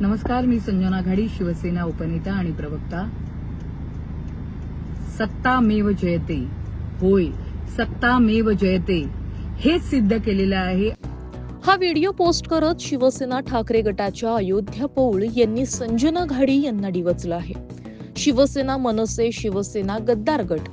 नमस्कार मी संजना घाडी शिवसेना उपनेता आणि प्रवक्ता. सत्तामेव जयते. होय सत्तामेव जयते. हेच सिद्ध केलेलं आहे. हा व्हिडिओ पोस्ट करत शिवसेना ठाकरे गटाच्या अयोध्या पौळ यांनी संजना घाडी यांना डिवचलं आहे. शिवसेना मनसे शिवसेना गद्दार गट.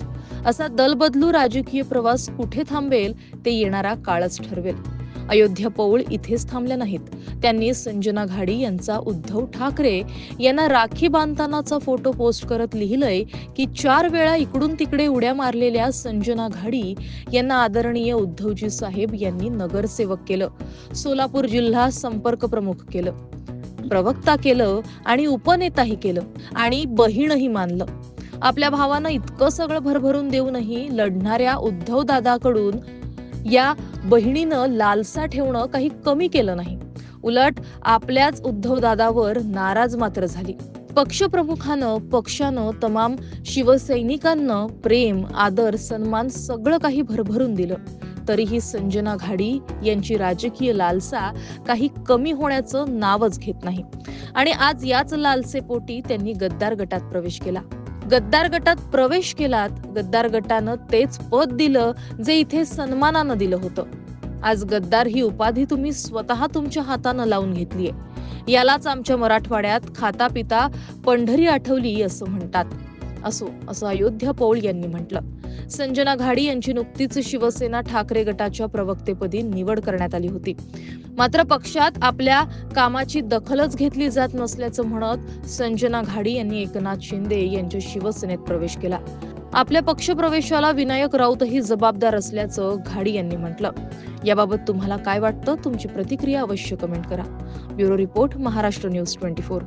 असा दलबदलू राजकीय प्रवास कुठे थांबेल ते येणारा काळच ठरवेल. अयोध्या पौळ इथेच थांबल्या नाहीत. त्यांनी संजना घाडी यांचा उद्धव ठाकरे यांना राखी बांधतानाचा फोटो पोस्ट करत लिहिलंय की चार वेळा इकडून तिकडे उड्या मारलेल्या संजना घाडी यांना आदरणीय उद्धवजी साहेब यांनी नगरसेवक केलं. सोलापूर जिल्हा संपर्क प्रमुख केलं. प्रवक्ता केलं आणि उपनेताही केलं आणि बहीणही मानलं. आपल्या भावानं इतकं सगळं भरभरून देऊनही लढणाऱ्या उद्धव दादाकडून या बहिणीनं लालसा ठेवणं काही कमी केलं नाही. उलट आपल्याच उद्धवदादावर नाराज मात्र झाली. पक्षप्रमुखानं पक्षानं तमाम शिवसैनिकांना प्रेम आदर सन्मान सगळं काही भरभरून दिलं. तरीही संजना घाडी यांची राजकीय लालसा काही कमी होण्याचं नावच घेत नाही. आणि आज याच लालसेपोटी त्यांनी गद्दार गटात प्रवेश केला. गद्दार गटात प्रवेश केलात गद्दार गटानं तेच पद दिलं जे इथे सन्मानानं दिलं होतं. आज गद्दार ही उपाधी तुम्ही स्वतः तुमच्या हातानं लावून घेतलीये. यालाच आमच्या मराठवाड्यात खाता पिता पंढरी आठवली असं म्हणतात. असो असं अयोध्या पौळ यांनी म्हटलं. संजना घाडी यांची नुकतीच शिवसेना ठाकरे गटाच्या प्रवक्तेपदी निवड करण्यात आली होती. मात्र पक्षात आपल्या कामाची दखलच घेतली जात नसल्याचं म्हणत संजना घाडी यांनी एकनाथ शिंदे यांच्या शिवसेनेत प्रवेश केला. आपल्या पक्षप्रवेशाला विनायक राऊतही जबाबदार असल्याचं घाडी यांनी म्हटलं. याबाबत तुम्हाला काय वाटतं? तुमची प्रतिक्रिया अवश्य कमेंट करा. Bureau report Maharashtra news twenty four.